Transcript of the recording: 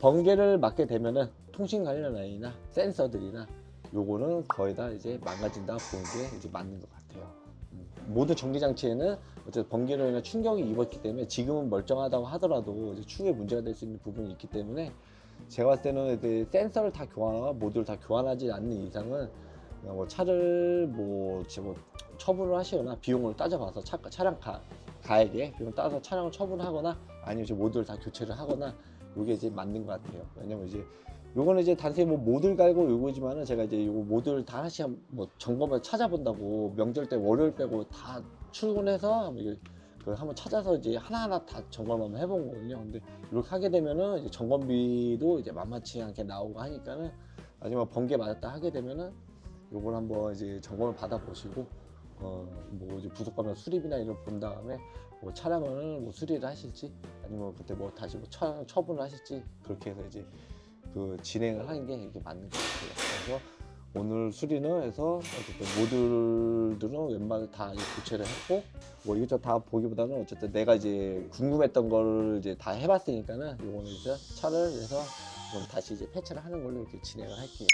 번개를 맞게 되면은 통신 관련 라인이나 센서들이나 요거는 거의 다 이제 망가진다 보는 게 이제 맞는 것 같아요. 음. 모든 전기 장치에는 어쨌든 번개로 인해 충격이 입었기 때문에 지금은 멀쩡하다고 하더라도 이제 추후에 문제가 될 수 있는 부분이 있기 때문에 제가 봤을 때는 이제 센서를 다 교환하거나 모듈을 다 교환하지 않는 이상은 뭐 차를 뭐, 이제 뭐 처분을 하시거나 비용을 따져봐서 차, 차량 가, 가액에 비용 따서 차량을 처분하거나 아니면 모듈을 다 교체를 하거나 이게 이제 맞는 것 같아요. 왜냐면 이제 요거는 이제 단순히 뭐 모듈 갈고 요거지만은 제가 이제 요거 모듈 다 한- 뭐 점검을 찾아본다고 명절 때 월요일 빼고 다 출근해서 그 한번 찾아서 이제 하나하나 다 점검 한번 해본 거거든요. 근데 이렇게 하게 되면은 이제 점검비도 이제 만만치 않게 나오고 하니까는 나중에 번개 맞았다 하게 되면은 요걸 한번 이제 점검을 받아 보시고 어뭐 이제 부속가면 수리비나 이런 거본 다음에 뭐 차량을 뭐 수리를 하실지 아니면 그때 뭐 다시 뭐 처, 처분을 하실지 그렇게 해서 이제 그 진행을 하는 게 이게 맞는 것 같아요. 그래서 오늘 수리는 해서 어쨌든 모듈들은 웬만하면 다 교체를 했고 뭐 이것저것 다 보기보다는 어쨌든 내가 이제 궁금했던 거를 이제 다 해봤으니까는 요거는 이제 차를 해서 좀 다시 이제 패치를 하는 걸로 이렇게 진행을 할게요.